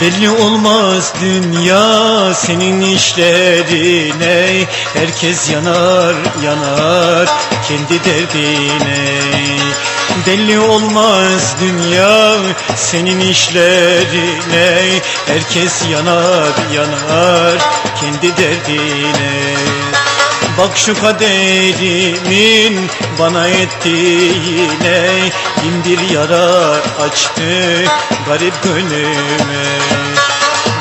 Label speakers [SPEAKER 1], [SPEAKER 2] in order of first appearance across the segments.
[SPEAKER 1] Belli olmaz dünya senin işlerine Herkes yanar yanar kendi derdine. Belli olmaz dünya senin işlerine Herkes yanar yanar kendi derdine Bak şu kaderimin bana ettiğine Bin bir yara açtı garip gönlüme.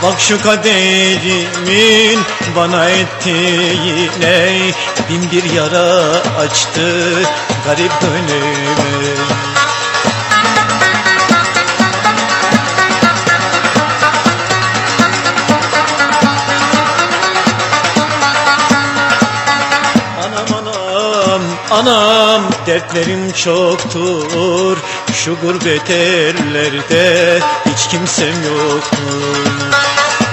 [SPEAKER 1] Bak şu kaderimin bana ettiğine Bin bir yara açtı garip gönlüme anam dertlerim çoktur. Şu gurbet ellerde hiç kimsem yoktur.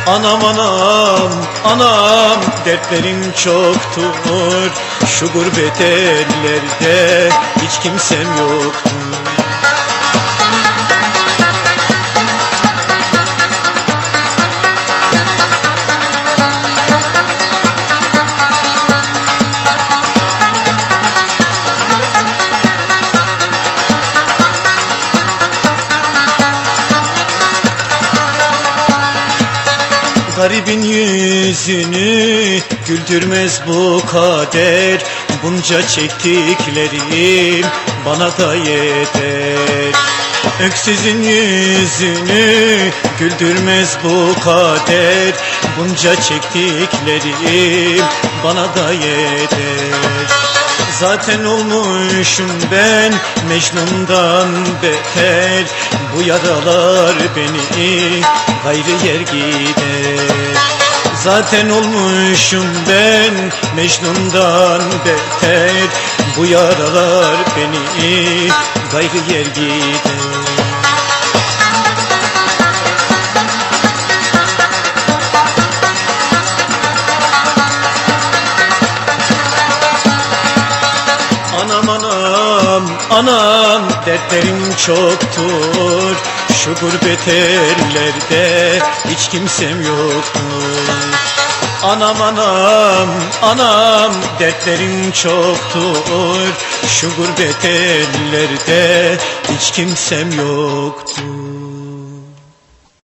[SPEAKER 1] Anam anam anam dertlerim çoktur. Şu gurbet ellerde hiç kimsem yoktur Garibin yüzünü güldürmez bu kader. Bunca çektiklerim bana da yeter. Öksüzün yüzünü güldürmez bu kader. Bunca çektiklerim bana da yeter Zaten olmuşum ben. Mecnun'dan beter Bu yaralar beni gayrı yer gider. Zaten olmuşum ben Mecnun'dan beter. Bu yaralar beni gayrı yer gider anam dertlerim çoktur. Şu gurbet ellerde hiç kimsem yoktur Anam anam anam dertlerim çoktur. Şu gurbet ellerde hiç kimsem yoktur